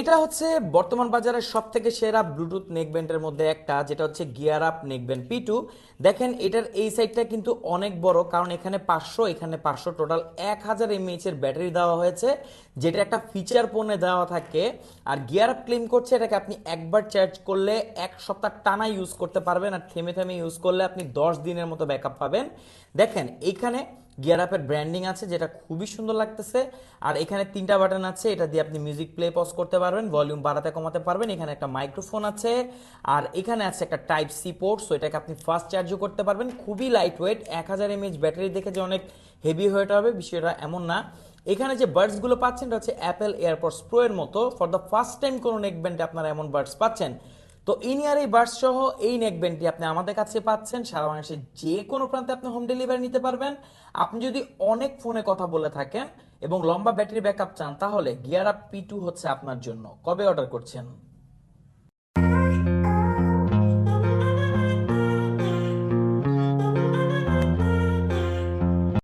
এটা হচ্ছে বর্তমান বাজারের সব থেকে সেরা ব্লুটুথ নেকব্যান্ডের মধ্যে একটা, যেটা হচ্ছে gear up neckband P two দেখেন, এটার এই সাইডটা কিন্তু অনেক বড়, কারণ এখানে পাঁচশো এখানে পাঁচশো টোটাল এক হাজার এমএইচ এর ব্যাটারি দেওয়া হয়েছে, যেটা একটা ফিচার ফোনে দেওয়া থাকে। আর গিয়ার আপ ক্লেম করছে, এটাকে আপনি একবার চার্জ করলে এক সপ্তাহ টানা ইউজ করতে পারবেন, আর থেমে থেমে ইউজ করলে আপনি দশ দিনের মতো ব্যাকআপ পাবেন। দেখেন, এইখানে গিয়ার আপের ব্র্যান্ডিং আছে, যেটা খুবই সুন্দর লাগতেছে। আর এখানে তিনটা বাটন আছে, এটা দিয়ে আপনি মিউজিক প্লে পজ করতে পারবেন ভলিউম বাড়াতে কমাতে পারবেন। এখানে একটা মাইক্রোফোন আছে, আর এখানে আছে একটা টাইপ সি পোর্ট সো এটাকে আপনি ফাস্ট চার্জও করতে পারবেন। খুবই লাইট ওয়েট এক হাজার এমএইচ ব্যাটারি দেখে যে অনেক হেভি হয়ে হবে, বিষয়টা এমন না। এখানে যে বার্ডসগুলো পাচ্ছেন, এটা হচ্ছে অ্যাপেল এয়ারপডস প্রো এর মতো। ফর দ্য ফার্স্ট টাইম কোনো নেক ব্যান্ডে আপনারা এমন বার্ডস পাচ্ছেন। তো ইনিয়ার এই বার্স সহ এই নেকব্যান্ডটি আপনি আমাদের কাছে পাচ্ছেন। সারা বাংলাদেশের যে কোনো প্রান্তে আপনি হোম ডেলিভারি নিতে পারবেন। আপনি যদি অনেক ফোনে কথা বলে থাকেন এবং লম্বা ব্যাটারি ব্যাকআপ চান, তাহলে গিয়ার আপ পি টু হচ্ছে আপনার জন্য। কবে অর্ডার করছেন?